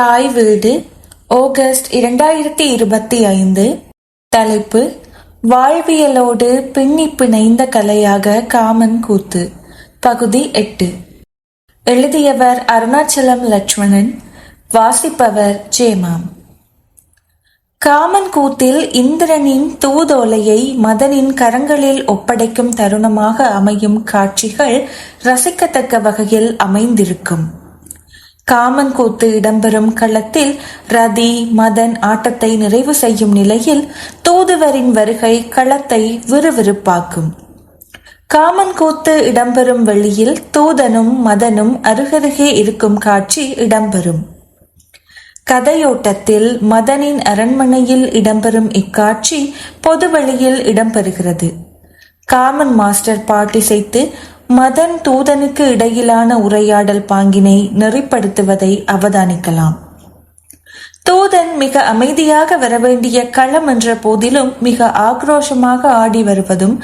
தாய் வீடு ஆகஸ்ட் இரண்டாயிரத்தி இருபத்தி ஐந்து. தலைப்பு வாழ்வியலோடு பின்னி பிணைந்த கலையாக காமன் கூத்து பகுதி எட்டு. எழுதியவர் அருணாச்சலம் லட்சுமணன் வாசிப்பவர் ஜேமாம் காமன் கூத்தில் இந்திரனின் தூதோலையை மதனின் கரங்களில் ஒப்படைக்கும் தருணமாக அமையும் காட்சிகள் ரசிக்கத்தக்க வகையில் அமைந்திருக்கும். காமன் கூத்து இடம்பெறும் களத்தில் ரதி மதன் ஆட்டத்தை நிறைவு செய்யும் நிலையில் தூதுவரின் வருகை களத்தை விறுவிறுப்பாக்கும். காமன் கூத்து இடம்பெறும் வெளியில் தூதனும் மதனும் அருகருகே இருக்கும் காட்சி இடம்பெறும். கதையோட்டத்தில் மதனின் அரண்மனையில் இடம்பெறும் இக்காட்சி பொதுவெளியில் இடம்பெறுகிறது. காமன் மாஸ்டர் பாட்டிசைத்து மதன் தூதனுக்கு இடையிலான உரையாடல் பாங்கினை நெறிப்படுத்துவதை அவதானிக்கலாம். தூதன் மிக அமைதியாக வரவேண்டிய களம் என்ற போதிலும் மிக ஆக்ரோஷமாக ஆடி வருவதும்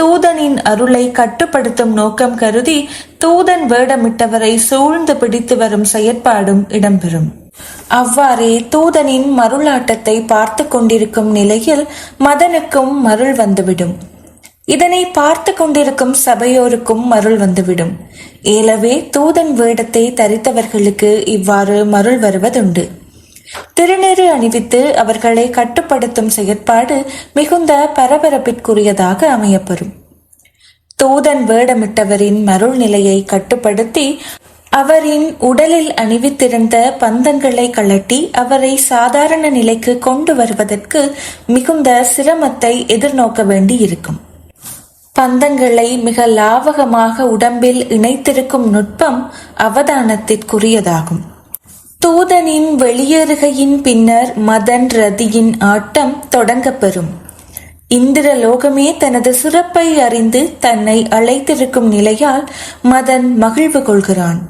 தூதனின் அருளை கட்டுப்படுத்தும் நோக்கம் கருதி தூதன் வேடமிட்டவரை சூழ்ந்து பிடித்து வரும் செயற்பாடும் இடம்பெறும். அவ்வாறே தூதனின் மருளாட்டத்தை பார்த்து கொண்டிருக்கும் நிலையில் மதனுக்கும் மருள் வந்துவிடும். இதனை பார்த்து கொண்டிருக்கும் சபையோருக்கும் மருள் வந்துவிடும். ஏலவே தூதன் வேடத்தை தரித்தவர்களுக்கு இவ்வாறு மருள் வருவதுண்டு. திருநெறி அணிவித்து அவர்களை கட்டுப்படுத்தும் செயற்பாடு மிகுந்த பரபரப்பிற்குரியதாக அமையப்பெறும். தூதன் வேடமிட்டவரின் மருள் நிலையை கட்டுப்படுத்தி அவரின் உடலில் அணிவித்திருந்த பந்தங்களை கழட்டி அவரை சாதாரண நிலைக்கு கொண்டு வருவதற்கு மிகுந்த சிரமத்தை எதிர்நோக்க வேண்டி இருக்கும் பந்தங்களை மிக லாவகமாக உடம்பில் இணைத்திருக்கும் நுட்பம் அவதானத்திற்குரியதாகும். தூதனின் வெளியேறுகையின் பின்னர் மதன் ரதியின் ஆட்டம் தொடங்கப்பெறும் இந்திரலோகமே தனது சிறப்பை அறிந்து தன்னை அழைத்திருக்கும் நிலையால் மதன் மகிழ்வு கொள்கிறான்.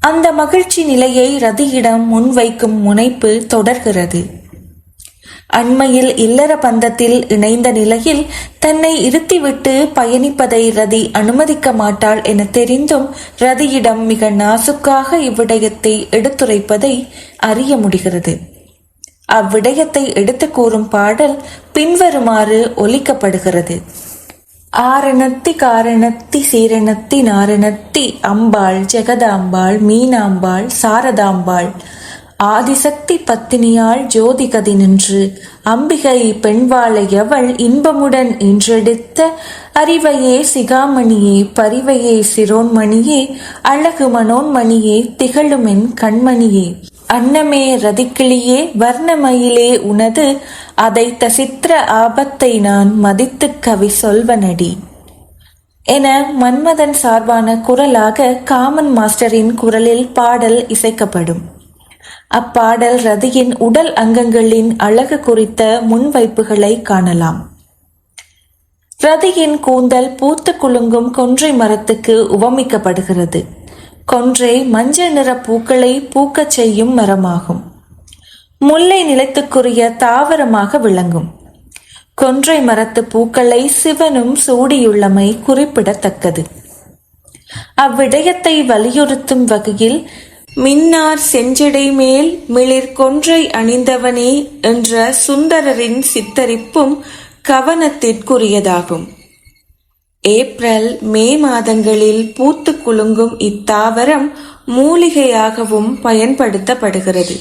அந்த மகிழ்ச்சி நிலையை ரதியிடம் முன்வைக்கும் முனைப்பு தொடர்கிறது. அண்மையில் இல்லற பந்தத்தில் இணைந்த நிலையில் தன்னை இருத்திவிட்டு பயணிப்பதை ரதி அனுமதிக்க மாட்டாள் என தெரிந்தும் ரதியிடம் மிக நாசுக்காக இவ்விடயத்தை எடுத்துரைப்பதை அறிய முடிகிறது. அவ்விடயத்தை எடுத்து கூறும் பாடல் பின்வருமாறு ஒலிக்கப்படுகிறது. ஆரணத்தி காரணத்தி சீரணத்தி நாரணத்தி அம்பாள் ஜெகதாம்பாள் மீனாம்பாள் சாரதாம்பாள் ஆதிசக்தி பத்தினியாள் ஜோதிகதி நின்று அம்பிகை பெண்வாளையவள் இன்பமுடன் இன்றெடுத்த அறிவையே சிகாமணியே பரிவையே சிரோன்மணியே அழகு மனோன்மணியே திகழுமென் கண்மணியே. அன்னமே ரதிக்கிளியே வர்ணமயிலே உனது அதை தசித்திர ஆபத்தை நான் மதித்து கவி சொல்வனடி. என மன்மதன் சார்பான குரலாக காமன் மாஸ்டரின் குரலில் பாடல் இசைக்கப்படும். அப்பாடல் ரதியின் உடல் அங்கங்களின் அழகு குறித்த முன்வைப்புகளை காணலாம். ரதியின் கூந்தல் பூத்து குலுங்கும் கொன்றை மரத்துக்கு உவமிக்கப்படுகிறது. கொன்றை மஞ்சள் நிற பூக்களை பூக்கச் செய்யும் மரமாகும். முல்லை நிலத்துக்குரிய தாவரமாக விளங்கும். கொன்றை மரத்து பூக்களை சிவனும் சூடியுள்ளமை குறிப்பிடத்தக்கது. அவ்விடயத்தை வலியுறுத்தும் வகையில் மின்னார் செஞ்சடை மேல் மிளிர் கொன்றை அணிந்தவனே என்ற சுந்தரரின் சித்தரிப்பும் கவனத்திற்குரியதாகும். ஏப்ரல் மே மாதங்களில் பூத்து குலுங்கும் இத்தாவரம் மூலிகையாகவும் பயன்படுத்தப்படுகிறது.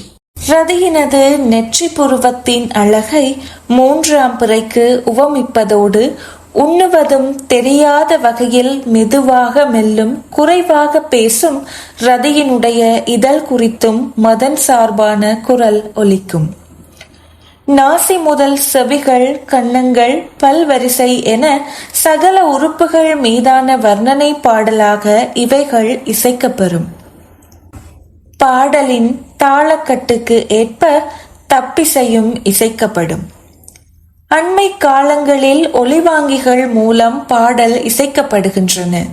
ரதியினது நெற்றி புருவத்தின் அழகை மூன்றாம் பிறைக்கு உவமிப்பதோடு உண்ணுவதும் தெரியாத வகையில் மெதுவாக மெல்லும் குறைவாக பேசும் ரதியினுடைய இதழ் குறித்தும் மதன் சார்பான குரல் ஒலிக்கும். நாசி முதல் செவிகள் கன்னங்கள் பல்வரிசை என சகல உறுப்புகள் மீதான வர்ணனை பாடலாக இவைகள் இசைக்கப்பெறும். பாடலின் தாளக்கட்டுக்கு ஏற்ப தப்பிசையும் இசைக்கப்படும். அண்மை காலங்களில் ஒளிவாங்கிகள் மூலம் பாடல் இசைக்கப்படுகின்றன.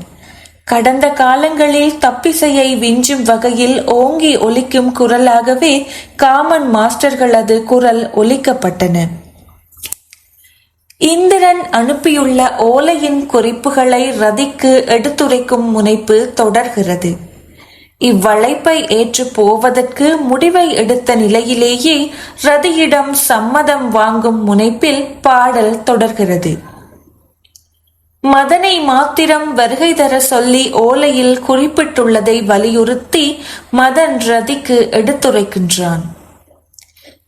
கடந்த காலங்களில் தப்பிசையை விஞ்சும் வகையில் ஓங்கி ஒலிக்கும் குரலாகவே காமன் மாஸ்டர்களது குரல் ஒலிக்கப்பட்டன. இந்திரன் அனுப்பியுள்ள ஓலையின் குறிப்புகளை ரதிக்கு எடுத்துரைக்கும் முனைப்பு தொடர்கிறது. இவ்வழைப்பை ஏற்று போவதற்கு முடிவை எடுத்த நிலையிலேயே ரதியிடம் சம்மதம் வாங்கும் முனைப்பில் பாடல் தொடர்கிறது. மதனை மாத்திரம் வருகை தர சொல்லி ஓலையில் குறிப்பிட்டுள்ளதை வலியுறுத்தி மதன் ரதிக்கு எடுத்துரைக்கின்றான்.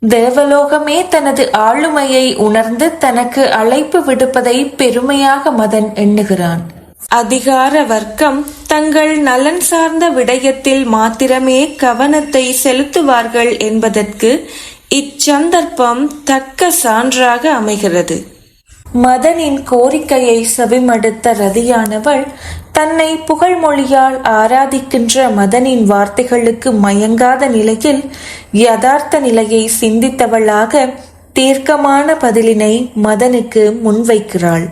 தேவலோகமே தனது ஆளுமையை உணர்ந்து தனக்கு அழைப்பு விடுப்பதை பெருமையாக மதன் எண்ணுகிறான். அதிகார வர்க்கம் தங்கள் நலன் சார்ந்த விடயத்தில் மாத்திரமே கவனத்தை செலுத்துவார்கள் என்பதற்கு இச்சந்தர்ப்பம் தக்க சான்றாக அமைகிறது. மதனின் கோரிக்கையை செவிமடுத்த ரதியானவள் தன்னை புகழ்மொழியால் ஆராதிக்கின்ற மதனின் வார்த்தைகளுக்கு மயங்காத நிலையில் யதார்த்த நிலையை சிந்தித்தவளாக தீர்க்கமான பதிலினை மதனுக்கு முன்வைக்கிறாள்.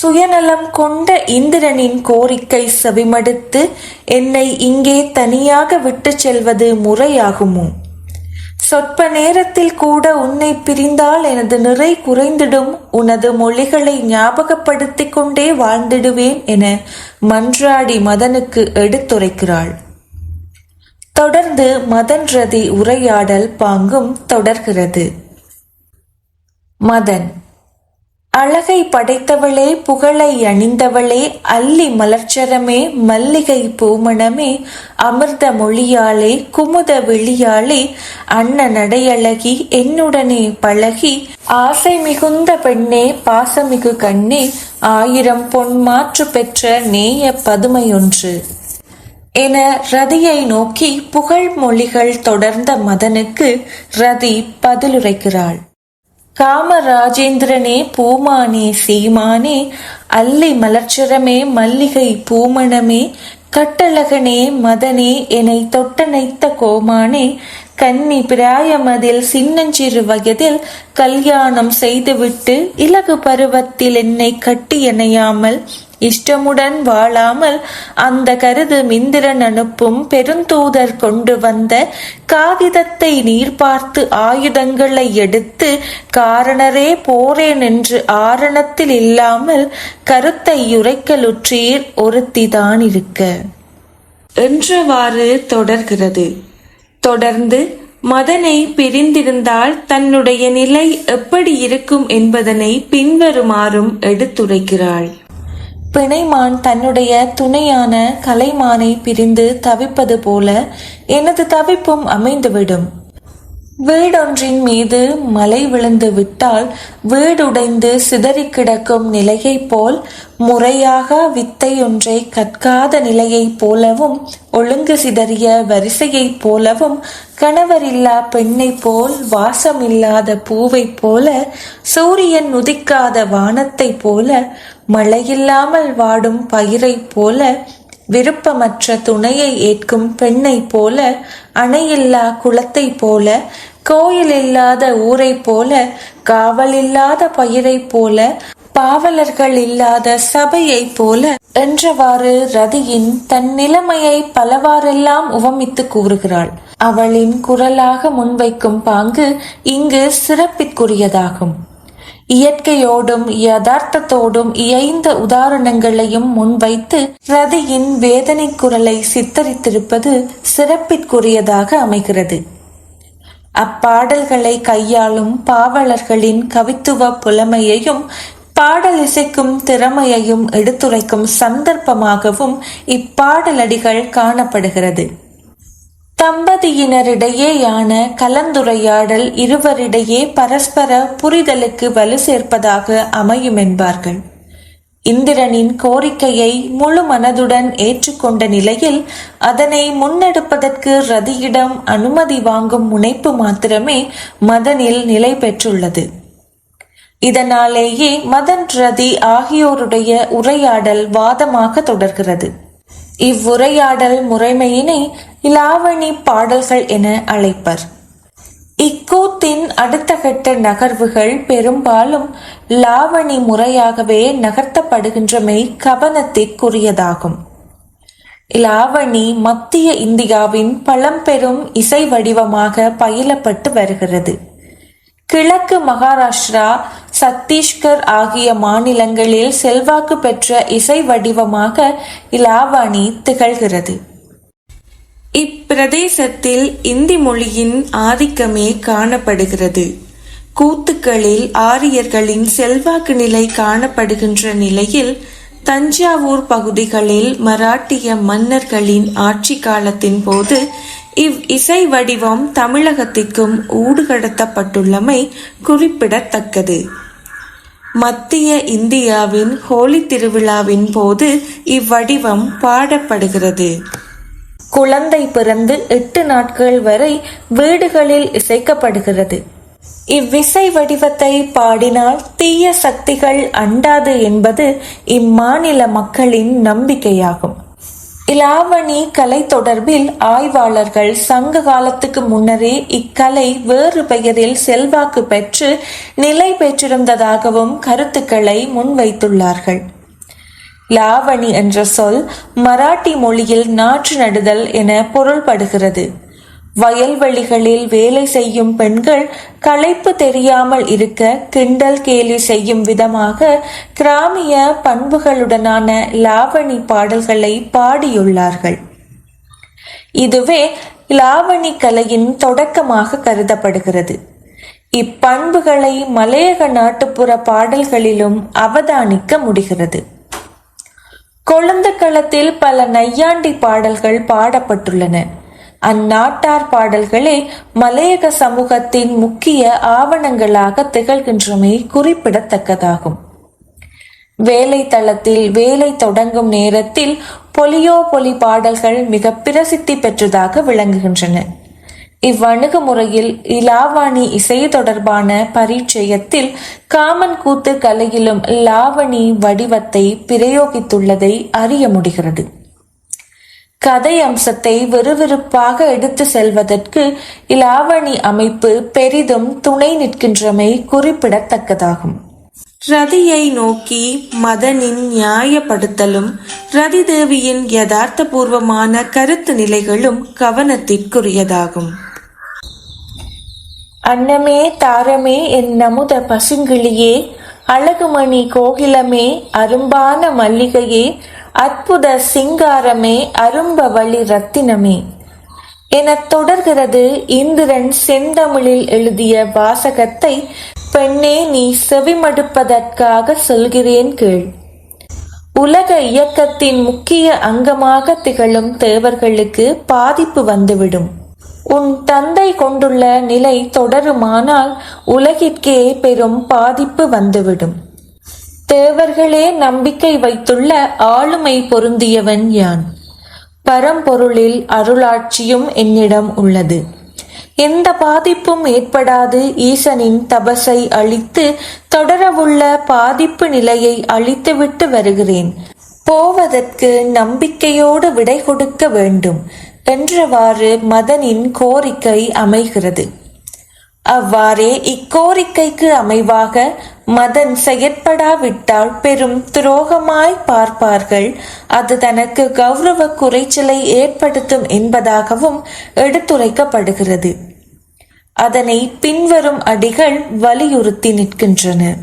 சுயநலம் கொண்ட இந்திரனின் கோரிக்கை செவிமடுத்து என்னை இங்கே தனியாக விட்டுச் செல்வது முறையாகுமோ? சொற்ப நேரத்தில் கூட உன்னை பிரிந்தால் எனது நிறை குறைந்திடும் உனது மொழிகளை ஞாபகப்படுத்திக் கொண்டே வாழ்ந்திடுவேன் என மன்றாடி மதனுக்கு எடுத்துரைக்கிறாள். தொடர்ந்து மதன் ரதி உரையாடல் பாங்கும் தொடர்கிறது. மதன் அழகை படைத்தவளே புகழை அணிந்தவளே அல்லி மலர்ச்சரமே மல்லிகை பூமணமே அமிர்த மொழியாளே குமுத விழியாளே அன்ன நடையழகி என்னுடனே பழகி ஆசை மிகுந்த பெண்ணே பாசமிகு கண்ணே ஆயிரம் பொன் மாற்று பெற்ற நேய பதுமையொன்று. என ரதியை நோக்கி புகழ் மொழிகள் தொடர்ந்த மதனுக்கு ரதி பதிலுரைக்கிறாள். காமராஜேந்திரனே பூமானே சீமானே அல்லி மலர்ச்சரமே மல்லிகை பூமணமே கட்டழகனே மதனே என்னை தொட்டனைத்த கோமானே கன்னி பிராயமதில் சின்னஞ்சிறு வயதில் கல்யாணம் செய்துவிட்டு இலகு பருவத்தில் என்னை கட்டி எனையாமல் இஷ்டமுடன் வாழாமல் அந்த கருது மிந்திரன் அனுப்பும் பெருந்தூதர் கொண்டு வந்த காகிதத்தை நீர் பார்த்து ஆயுதங்களை எடுத்து காரணரே போரேன் என்று ஆரணத்தில் இல்லாமல் கருத்தை உரைக்கலுற்றீர் ஒருத்திதான் இருக்க. என்றவாறு தொடர்கிறது. தொடர்ந்து மதனை பிரிந்திருந்தால் தன்னுடைய நிலை எப்படி இருக்கும் என்பதனை பின்வருமாறும் எடுத்துரைக்கிறாள். பிணைமான் தன்னுடைய துணையான கலைமானை பிரிந்து தவிப்பது போல எனது தவிப்பும் அமைந்துவிடும். வீடொன்றின் மீது மலை விழுந்து விட்டால் வீடுடைந்து சிதறி கிடக்கும் நிலையைப் போல் முறையாக வித்தையொன்றை கற்காத நிலையைப் போலவும் ஒழுங்கு சிதறிய வரிசையைப் போலவும் கணவரில்லா பெண்ணைப் போல் வாசமில்லாத பூவைப் போல சூரியன் உதிக்காத வானத்தைப் போல மழையில்லாமல் வாடும் பயிரைப் போல விருப்பமற்ற துணையை ஏற்கும் பெண்ணைப் போல அணையில்லா குளத்தைப் போல கோயில் இல்லாத ஊரைப் போல காவல் இல்லாத பயிரைப் போல பாவலர்கள் இல்லாத சபையைப் போல என்றவாறு ரதியின் தன் நிலைமையை பலவாறெல்லாம் உவமித்து கூறுகிறாள். அவளின் குரலாக முன்வைக்கும் பாங்கு இங்கு சிறப்பிற்குரியதாகும். இயற்கையோடும் யதார்த்தத்தோடும் இயைந்த உதாரணங்களையும் முன்வைத்து ரதியின் வேதனை குரலை சித்தரித்திருப்பது சிறப்பிற்குரியதாக அமைகிறது. அப்பாடல்களை கையாளும் பாவலர்களின் கவித்துவ புலமையையும் பாடல் இசைக்கும் திறமையையும் எடுத்துரைக்கும் சந்தர்ப்பமாகவும் இப்பாடலடிகள் காணப்படுகிறது. தம்பதியினரிடையேயான கலந்துரையாடல் இருவரிடையே பரஸ்பர புரிதலுக்கு வலு சேர்ப்பதாக அமையும் என்பார்கள் இந்திரனின் கோரிக்கையை முழு மனதுடன் ஏற்றுக்கொண்ட நிலையில் அதனை முன்னெடுப்பதற்கு ரதியிடம் அனுமதி வாங்கும் முனைப்பு மாத்திரமே மதனில் நிலை பெற்றுள்ளது. இதனாலேயே மதன் ரதி ஆகியோருடைய உரையாடல் வாதமாக தொடர்கிறது. இவ்வுரையாடல் முறைமையினை இலாவணி பாடல்கள் என அழைப்பர். இக்கூத்தின் அடுத்த கட்ட நகர்வுகள் பெரும்பாலும் லாவணி முறையாகவே நகர்த்தப்படுகின்றமை கவனத்திற்குரியதாகும். லாவணி மத்திய இந்தியாவின் பழம்பெரும் இசை வடிவமாக பயிலப்பட்டு வருகிறது. கிழக்கு மகாராஷ்டிரா சத்தீஸ்கர் ஆகிய மாநிலங்களில் செல்வாக்கு பெற்ற இசை வடிவமாக இலாவாணி திகழ்கிறது. இப்பிரதேசத்தில் இந்தி மொழியின் ஆதிக்கமே காணப்படுகிறது. கூத்துக்களில் ஆரியர்களின் செல்வாக்கு நிலை காணப்படுகின்ற நிலையில் தஞ்சாவூர் பகுதிகளில் மராட்டிய மன்னர்களின் ஆட்சி காலத்தின் போது இவ் இசை வடிவம் தமிழகத்திற்கும் ஊடுகடத்தப்பட்டுள்ளமை குறிப்பிடத்தக்கது. மத்திய இந்தியாவின் ஹோலி திருவிழாவின் போது இவ்வடிவம் பாடப்படுகிறது. குழந்தை பிறந்து எட்டு நாட்கள் வரை வீடுகளில் இசைக்கப்படுகிறது. இவ்விசை வடிவத்தை பாடினால் தீய சக்திகள் அண்டாது என்பது இம்மாநில மக்களின் நம்பிக்கையாகும். இலாவணி கலை தொடர்பில் ஆய்வாளர்கள் சங்க காலத்துக்கு முன்னரே இக்கலை வேறு பெயரில் செல்வாக்கு பெற்று நிலை பெற்றிருந்ததாகவும் கருத்துக்களை முன்வைத்துள்ளார்கள். லாவணி என்ற சொல் மராட்டி மொழியில் நாற்று நடுதல் என பொருள்படுகிறது. வயல்வெளிகளில் வேலை செய்யும் பெண்கள் களைப்பு தெரியாமல் இருக்க கிண்டல் கேலி செய்யும் விதமாக கிராமிய பண்புகளுடனான லாவணி பாடல்களை பாடியுள்ளார்கள். இதுவே லாவணி கலையின் தொடக்கமாக கருதப்படுகிறது. இப்பண்புகளை மலையக நாட்டுப்புற பாடல்களிலும் அவதானிக்க முடிகிறது. கொழுந்த களத்தில் பல நையாண்டி பாடல்கள் பாடப்பட்டுள்ளன. அந்நாட்டார் பாடல்களே மலையக சமூகத்தின் முக்கிய ஆவணங்களாக திகழ்கின்றமை குறிப்பிடத்தக்கதாகும். வேலை தளத்தில் வேலை தொடங்கும் நேரத்தில் பொலியோ பொலி பாடல்கள் மிக பிரசித்தி பெற்றதாக விளங்குகின்றன. இவ்வணுகுமுறையில் இலாவாணி இசை தொடர்பான பரிச்சயத்தில் காமன் கூத்து கலையிலும் லாவணி வடிவத்தை பிரயோகித்துள்ளதை அறிய முடிகிறது. கதை அம்சத்தை விறுவிறுப்பாக எடுத்து செல்வதற்கு இலாவணி அமைப்பு பெரிதும் துணை நிற்கின்றமை குறிப்பிடத்தக்கதாகும். ரதியை நோக்கி மதனின் நியாயப்படுத்தலும் ரதி தேவியின் யதார்த்தபூர்வமான கருத்து நிலைகளும் கவனத்திற்குரியதாகும். அன்னமே தாரமே என் நமுத பசுங்கிளியே அழகுமணி கோகிலமே அரும்பான மல்லிகையே அற்புத சிங்காரமே அரும்பவழி ரத்தினமே. எனத் தொடர்கிறது இந்திரன் செந்தமிழில் எழுதிய வாசகத்தை பெண்ணே நீ செவிமடுப்பதற்காக சொல்கிறேன் கேள். உலக இயக்கத்தின் முக்கிய அங்கமாக திகழும் தேவர்களுக்கு பாதிப்பு வந்துவிடும். உன் தந்தை கொண்டுள்ள நிலை தொடருமானால் உலகிற்கே பெரும் பாதிப்பு வந்துவிடும். தேவர்களே நம்பிக்கை வைத்துள்ள ஆளுமை பொருந்தியவன் யான். பரம்பொருளில் அருளாட்சியும் என்னிடம் உள்ளது. எந்த பாதிப்பும் ஏற்படாது. ஈசனின் தபசை அழித்து தொடரவுள்ள பாதிப்பு நிலையை அழித்துவிட்டு வருகிறேன். போவதற்கு நம்பிக்கையோடு விடை கொடுக்க வேண்டும். என்றவாறு மதனின் கோரிக்கை அமைகிறது. அவ்வாறே இக்கோரிக்கைக்கு அமைவாக மதன் செயற்படாவிட்டால் பெரும் துரோகமாய் பார்ப்பார்கள். அது தனக்கு கௌரவ குறைச்சலை ஏற்படுத்தும் என்பதாகவும் எடுத்துரைக்கப்படுகிறது. அதனை பின்வரும் அடிகள் வலியுறுத்தி நிற்கின்றன.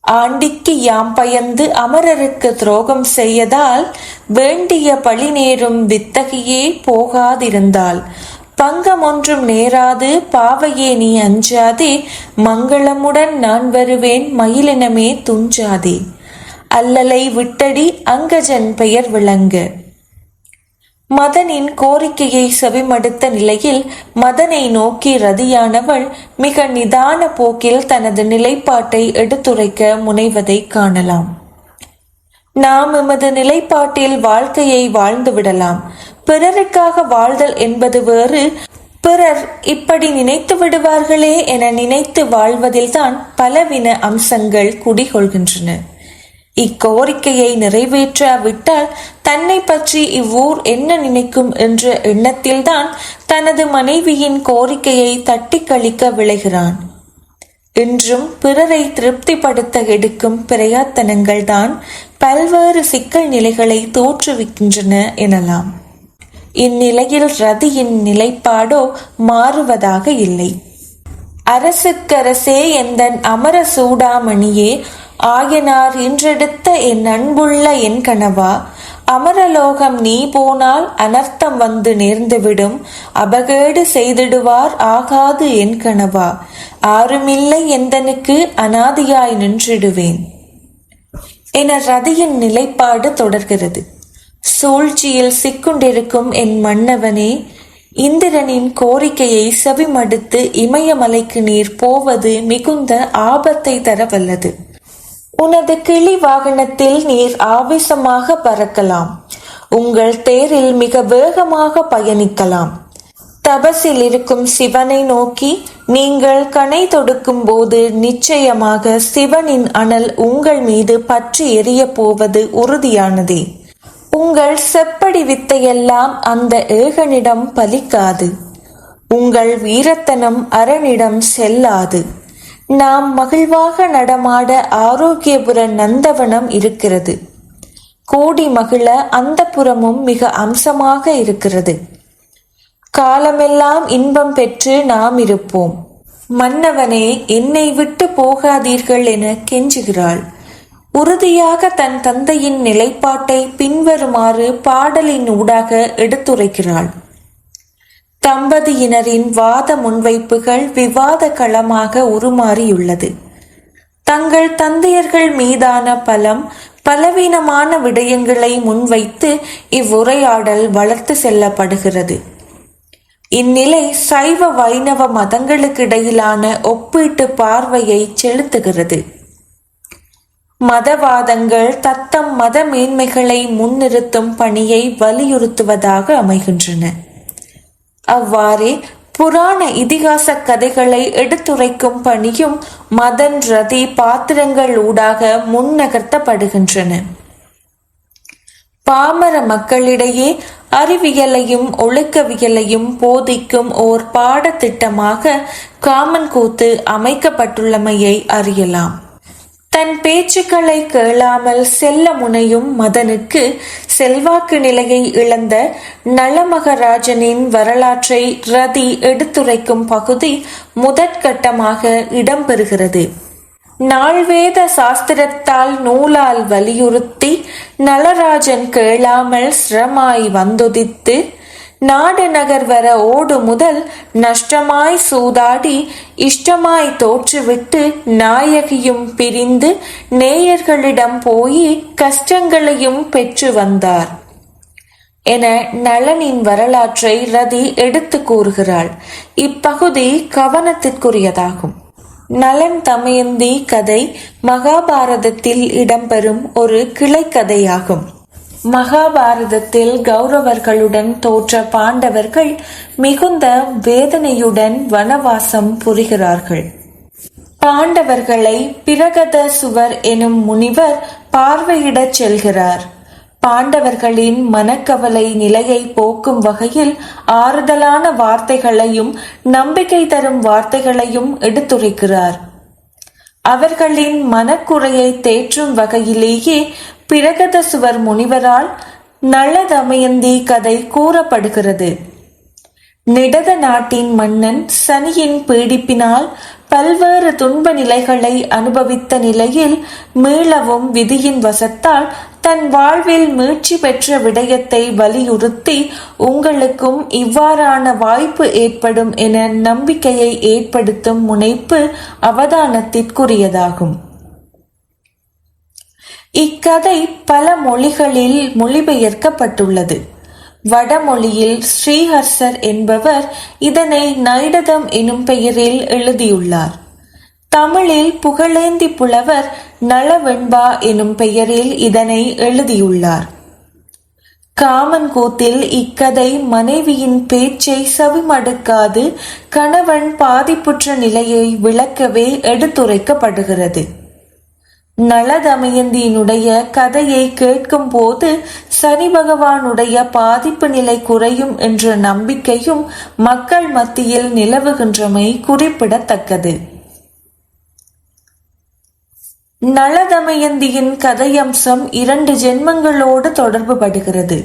ஆண்டிக்கு யாம் பயந்து அமரருக்கு துரோகம் செய்யதால் வேண்டிய பழி நேரும் வித்தகியே போகாதிருந்தாள் பங்கம் ஒன்றும் நேராது பாவையே நீ அஞ்சாதே மங்களமுடன் நான் வருவேன் மயிலினமே துஞ்சாதே. அல்லலை விட்டடி அங்கஜன் பெயர் விளங்கு. மதனின் கோரிக்கையை செவிமடுத்த நிலையில் மதனை நோக்கி ரதியானவள் மிக நிதான போக்கில் தனது நிலைப்பாட்டை எடுத்துரைக்க முனைவதை காணலாம். நாம் எமது நிலைப்பாட்டில் வாழ்க்கையை வாழ்ந்து விடலாம். பிறருக்காக வாழ்தல் என்பது வேறு. பிறர் இப்படி நினைத்து விடுவார்களே என நினைத்து வாழ்வதில்தான் பலவின அம்சங்கள் குடிகொள்கின்றன. இக்கோரிக்கையை நிறைவேற்றாவிட்டால் தன்னை பற்றி இவ்வூர் என்ன நினைக்கும் என்ற எண்ணத்தில்தான் தனது மனைவியின் கோரிக்கையை தட்டி கழிக்க விளைகிறான். இன்றும் பிறரை திருப்திப்படுத்த எடுக்கும் பிரயத்தனங்கள் தான் பல்வேறு சிக்கல் நிலைகளை தோற்றுவிக்கின்றன எனலாம். இந்நிலையில் ரதியின் நிலைப்பாடோ மாறுவதாக இல்லை. அரசுக்கரசே எந்தன் அமர சூடாமணியே ஆயனார் இன்றெடுத்த என் அன்புள்ள என் கனவா அமரலோகம் நீ போனால் அனர்த்தம் வந்து நேர்ந்துவிடும் அபகேடு செய்திடுவார் ஆகாது என் கனவா ஆறுமில்லை எந்தனுக்கு அனாதியாய் நின்றிடுவேன். என ரதியின் நிலைப்பாடு தொடர்கிறது. சூழ்ச்சியில் சிக்குண்டிருக்கும் என் மன்னவனே இந்திரனின் கோரிக்கையை செவிமடுத்து இமயமலைக்கு நீர் போவது மிகுந்த ஆபத்தை தரவல்லது. உனது கிளி வாகனத்தில் நீர் ஆவேசமாக பறக்கலாம். உங்கள் தேரில் மிக வேகமாக பயணிக்கலாம். தபசில் இருக்கும் சிவனை நோக்கி நீங்கள் கனை தொடுக்கும் போது நிச்சயமாக சிவனின் அனல் உங்கள் மீது பற்றி எரிய போவது உறுதியானதே. உங்கள் செப்படி வித்தையெல்லாம் அந்த ஏகனிடம் பலிக்காது. உங்கள் வீரத்தனம் அரணிடம் செல்லாது. நாம் மகிழ்வாக நடமாட ஆரோக்கியபுர நந்தவனம் இருக்கிறது. கோடி மகிழ அந்த புறமும் மிக அம்சமாக இருக்கிறது. காலமெல்லாம் இன்பம் பெற்று நாம் இருப்போம். மன்னவனே என்னை விட்டு போகாதீர்கள் என கெஞ்சுகிறாள். உறுதியாக தன் தந்தையின் நிலைப்பாட்டை பின்வருமாறு பாடலின் ஊடாக எடுத்துரைக்கிறாள். தம்பதியினரின் வாத முன்வைப்புகள் விவாத களமாக உருமாறியுள்ளது. தங்கள் தந்தையர்கள் மீதான பலம் பலவீனமான விடயங்களை முன்வைத்து இவ்வுரையாடல் வளர்த்து செல்லப்படுகிறது. இந்நிலை சைவ வைணவ மதங்களுக்கு இடையிலான ஒப்பீட்டு பார்வையை செலுத்துகிறது. மதவாதங்கள் தத்தம் மத மேன்மைகளை முன்னிறுத்தும் பணியை வலியுறுத்துவதாக அமைகின்றன. அவ்வாறே புராண இதிகாச கதைகளை எடுத்துரைக்கும் பணியும் மதன் ரதி பாத்திரங்கள் ஊடாக முன்னகர்த்தப்படுகின்றன. பாமர மக்களிடையே அறிவியலையும் ஒழுக்கவியலையும் போதிக்கும் ஓர் பாடத்திட்டமாக காமன் கூத்து அமைக்கப்பட்டுள்ளமையை அறியலாம். தன் பேச்சுக்களை கேளாமல் செல்ல முனையும் மதனுக்கு செல்வாக்கு நிலையை இழந்த நலமகராஜனின் வரலாற்றை ரதி எடுத்துரைக்கும் பகுதி முதற்கட்டமாக இடம்பெறுகிறது. நாள்வேத சாஸ்திரத்தால் நூலால் வலியுறுத்தி நலராஜன் கேளாமல் சிரமாய் வந்துதித்து நாடு நகர் வர ஓடு முதல் நஷ்டமாய் சூதாடி இஷ்டமாய் தோற்றுவிட்டு நாயகியும் பிரிந்து நேயர்களிடம் போய் கஷ்டங்களையும் பெற்று வந்தார் என நளனின் வரலாற்றை ரதி எடுத்து கூறுகிறாள். இப்பகுதி கவனத்திற்குரியதாகும். நலன் தமயந்தி கதை மகாபாரதத்தில் இடம்பெறும் ஒரு கிளைக்கதையாகும் மகாபாரதத்தில் கௌரவர்களுடன் தோற்ற பாண்டவர்கள் மிகுந்த வேதனையுடன் வனவாசம் புரிகிறார்கள். பாண்டவர்களை பிரகத சுவர் எனும் முனிவர் பார்வையிடச் செல்கிறார். பாண்டவர்களின் மனக்கவலை நிலையை போக்கும் வகையில் ஆறுதலான வார்த்தைகளையும் நம்பிக்கை தரும் வார்த்தைகளையும் எடுத்துரைக்கிறார். அவர்களின் மனக்குறையை தேற்றும் வகையிலேயே பிரகத சுவர் முனிவரால் நள தமயந்தி கதை கூறப்படுகிறது. நிடத நாட்டின் மன்னன் சனியின் பீடிப்பினால் பல்வேறு துன்ப நிலைகளை அனுபவித்த நிலையில் மீளவும் விதியின் வசத்தால் தன் வாழ்வில் மீட்சி பெற்ற விடயத்தை வலியுறுத்தி உங்களுக்கும் இவ்வாறான வாய்ப்பு ஏற்படும் என நம்பிக்கையை ஏற்படுத்தும் முனைப்பு அவதானத்திற்குரியதாகும். இக்கதை பல மொழிகளில் மொழிபெயர்க்கப்பட்டுள்ளது. வடமொழியில் ஸ்ரீஹர்சர் என்பவர் இதனை நைடதம் எனும் பெயரில் எழுதியுள்ளார். தமிழில் புகழேந்தி புலவர் நளவெண்பா எனும் பெயரில் இதனை எழுதியுள்ளார். காமன் கூத்தில் இக்கதை மனைவியின் பேச்சை செவிமடுக்காது கணவன் பாதிப்புற்ற நிலையை விளக்கவே எடுத்துரைக்கப்படுகிறது. நளதமயந்தியினுடைய கதையை கேட்கும் போது சனி பகவானுடைய பாதிப்பு நிலை குறையும் என்ற நம்பிக்கையும் மக்கள் மத்தியில் நிலவுகின்றமை குறிப்பிடத்தக்கது. நளதமயந்தியின் கதையம்சம் இரண்டு ஜென்மங்களோடு தொடர்பு படுகிறது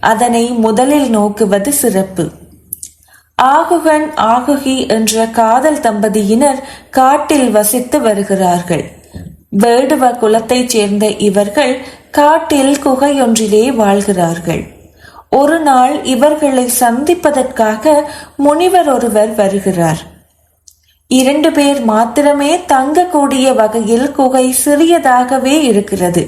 அதனை முதலில் நோக்குவது சிறப்பு. ஆகுகன் ஆகுகி என்ற காதல் தம்பதியினர் காட்டில் வசித்து வருகிறார்கள். வேடுவ குலத்தைச் சேர்ந்த இவர்கள் காட்டில் குகையொன்றிலே வாழ்கிறார்கள். ஒரு நாள் இவர்களை சந்திப்பதற்காக முனிவர் ஒருவர் வருகிறார். இரண்டு பேர் மாத்திரமே தங்கக்கூடிய வகையில் குகை சிறியதாகவே இருக்கிறது.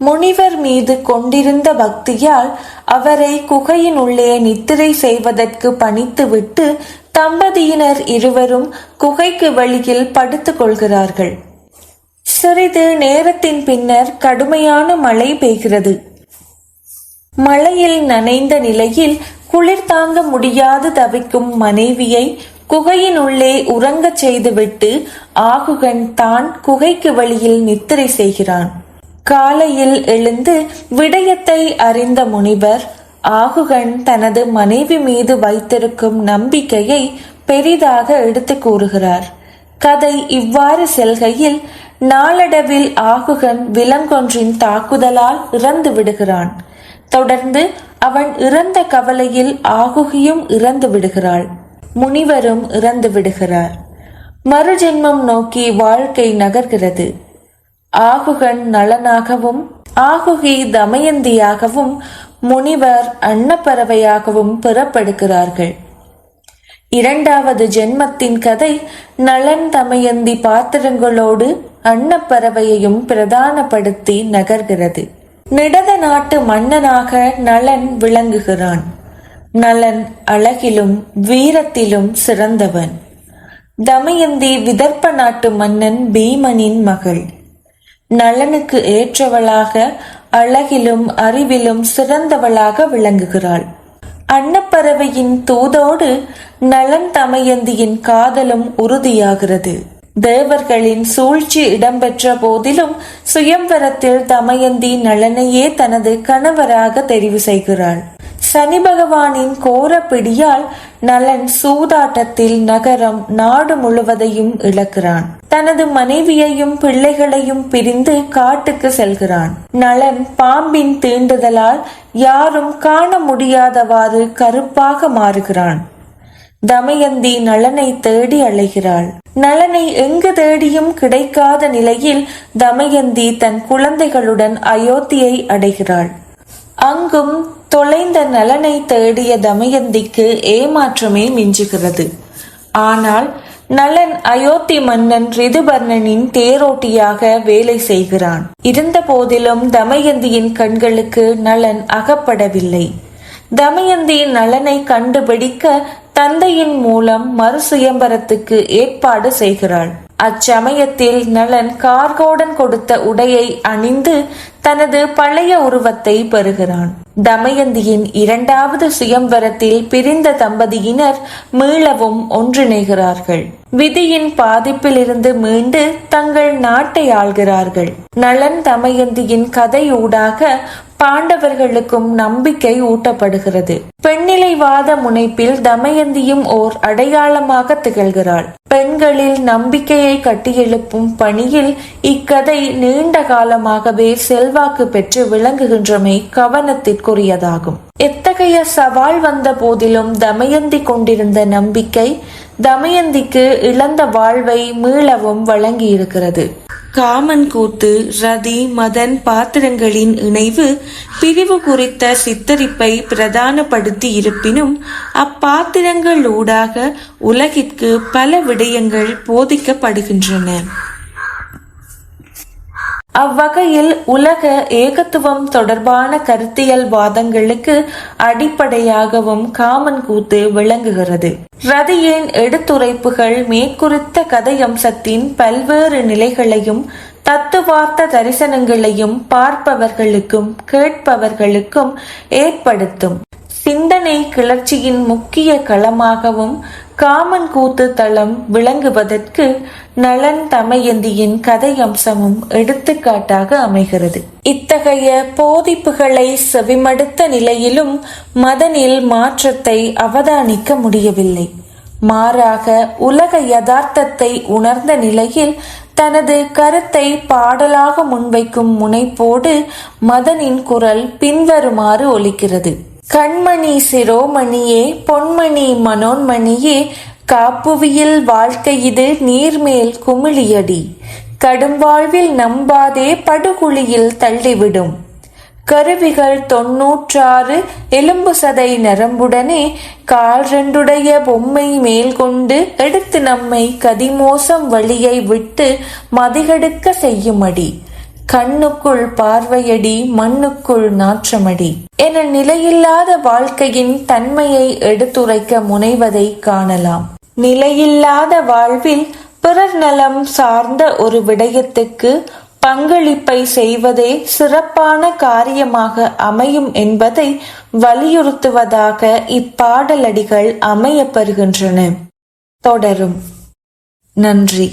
முனிவர் மீது கொண்டிருந்த பக்தியால் அவரை குகையின் உள்ளே நித்திரை செய்வதற்கு பணித்துவிட்டு தம்பதியினர் இருவரும் குகைக்கு வெளியில் படுத்துக் கொள்கிறார்கள். சிறிது நேரத்தின் பின்னர் கடுமையான மழை பெய்கிறது. மழையில் நனைந்த நிலையில் குளிர் தாங்க முடியாது தவிக்கும் மனைவியை குகையின் உள்ளே உறங்கச் செய்துவிட்டு ஆகுகன் தான் குகைக்கு வழியில் நித்திரை செய்கிறான். காலையில் எழுந்து விடயத்தை அறிந்த முனிவர் ஆகுகன் தனது மனைவி மீது வைத்திருக்கும் நம்பிக்கையை பெரிதாக எடுத்து கூறுகிறார். கதை இவ்வாறு செல்கையில் நாளடைவில் ஆகுகன் விலங்கொன்றின் தாக்குதலால் இறந்து விடுகிறான். தொடர்ந்து அவன் இறந்த கவலையில் ஆகுகியும் இறந்து விடுகிறாள். முனிவரும் இறந்து விடுகிறார். மறுஜென்மம் நோக்கி வாழ்க்கை நகர்கிறது. ஆகுகன் நலனாகவும் ஆகுகி தமயந்தியாகவும் முனிவர் அன்னப்பறவையாகவும் பெறப்படுகிறார்கள். இரண்டாவது ஜென்மத்தின் கதை நலன் தமயந்தி பாத்திரங்களோடு அன்னப்பறவையையும் பிரதானப்படுத்தி நகர்கிறது. நிடத நாட்டு மன்னனாக நலன் விளங்குகிறான். நலன் அழகிலும் வீரத்திலும் சிறந்தவன். தமயந்தி விதர்ப்ப நாட்டு மன்னன் பீமனின் மகள். நலனுக்கு ஏற்றவளாக அழகிலும் அறிவிலும் சிறந்தவளாக விளங்குகிறாள். அன்னப்பறவையின் தூதோடு நலன் தமயந்தியின் காதலும் உறுதியாகிறது. தேவர்களின் சூழ்ச்சி இடம்பெற்ற போதிலும் சுயம்வரத்தில் தமயந்தி நலனையே தனது கணவராக தெரிவு செய்கிறாள். சனி பகவானின் கோர பிடியால் நலன் சூதாட்டத்தில் நகரம் நாடு முழுவதையும் இழக்கிறான். தனது மனைவியையும் பிள்ளைகளையும் பிரிந்து காட்டுக்கு செல்கிறான். நலன் பாம்பின் தீண்டுதலால் யாரும் காண முடியாதவாறு கருப்பாக மாறுகிறான். தமயந்தி நலனை தேடி அலைகிறாள். நலனை எங்கு தேடியும் கிடைக்காத நிலையில் தமயந்தி தன் குழந்தைகளுடன் அயோத்தியை அடைகிறாள். அங்கும் தொலைந்த நலனை தேடிய தமயந்திக்கு ஏமாற்றமே மிஞ்சுகிறது. ஆனால் நலன் அயோத்தி மன்னன் ரிதுபர்ணனின் தேரோட்டியாக வேலை செய்கிறான். இருந்த போதிலும் தமயந்தியின் கண்களுக்கு நலன் அகப்படவில்லை. தமயந்தி நலனை கண்டுபிடிக்க தந்தையின் மூலம் மறுசுயம்பரத்துக்கு ஏற்பாடு செய்கிறாள். அச்சமயத்தில் நலன் கார்கோடன் கொடுத்த உடையை அணிந்து தனது பழைய உருவத்தை பெறுகிறான். தமயந்தியின் இரண்டாவது சுயம்பரத்தில் பிரிந்த தம்பதியினர் மீளவும் ஒன்றிணைகிறார்கள். விதியின் பாதிப்பிலிருந்து மீண்டு தங்கள் நாட்டை ஆள்கிறார்கள். நலன் தமயந்தியின் கதையூடாக பாண்டவர்களுக்கும் நம்பிக்கை ஊட்டப்படுகிறது. பெண்ணிலைவாத முனைப்பில் தமயந்தியும் ஓர் அடையாளமாக திகழ்கிறாள். பெண்களில் நம்பிக்கையை கட்டியெழுப்பும் பணியில் இக்கதை நீண்ட காலமாகவே செல்வாக்கு பெற்று விளங்குகின்றமை கவனத்திற்குரியதாகும். எத்தகைய சவால் வந்த போதிலும் தமயந்தி கொண்டிருந்த நம்பிக்கை தமயந்திக்கு இழந்த வாழ்வை மீளவும் வழங்கியிருக்கிறது. காமன் கூத்து ரதி மதன் பாத்திரங்களின் இணைவு பிரிவு குறித்த சித்தரிப்பை பிரதானப்படுத்தி இருப்பினும் அப்பாத்திரங்கள் ஊடாக உலகிற்கு பல விடயங்கள் போதிக்கப்படுகின்றன. அவ்வகையில் உலக ஏகத்துவம் தொடர்பான கருத்தியல் வாதங்களுக்கு அடிப்படையாகவும் காமன் கூத்து விளங்குகிறது. ரதியின் எடுத்துரைப்புகள் மேற்குறித்த கதையம்சத்தின் பல்வேறு நிலைகளையும் தத்துவார்த்த தரிசனங்களையும் பார்ப்பவர்களுக்கும் கேட்பவர்களுக்கும் ஏற்படுத்தும். சிந்தனை கிளர்ச்சியின் முக்கிய களமாகவும் காமன் கூத்து தளம் விளங்குவதற்கு நலன் தமயந்தியின் கதையம்சமும் எடுத்துக்காட்டாக அமைகிறது. இத்தகைய போதிப்புகளை செவிமடுத்த நிலையிலும் மதனில் மாற்றத்தை அவதானிக்க முடியவில்லை. மாறாக உலக யதார்த்தத்தை உணர்ந்த நிலையில் தனது கருத்தை பாடலாக முன்வைக்கும் முனைப்போடு மதனின் குரல் பின்வருமாறு ஒலிக்கிறது. கண்மணி சிரோமணியே பொன்மணி மனோன்மணியே காப்புவியில் வாழ்க்கை இது நீர்மேல் குமிழியடி. கடும் வாழ்வில் நம்பாதே படுகுழியில் தள்ளிவிடும். கருவிகள் தொன்னூற்றாறு எலும்பு சதை நரம்புடனே கால் ரெண்டுடைய பொம்மை மேல் கொண்டு எடுத்து நம்மை கதிமோசம் வழியை விட்டு மதிகெடுக்க செய்யுமடி. கண்ணுக்குள் பார்வையடி மண்ணுக்குள் நாற்றமடி. என நிலையில்லாத வாழ்க்கையின் தன்மையை எடுத்துரைக்க முனைவதை காணலாம். நிலையில்லாத வாழ்வில் பிறர் நலம் சார்ந்த ஒரு விடயத்துக்கு பங்களிப்பை செய்வதே சிறப்பான காரியமாக அமையும் என்பதை வலியுறுத்துவதாக இப்பாடலடிகள் அமையப்பெறுகின்றன. தொடரும். நன்றி.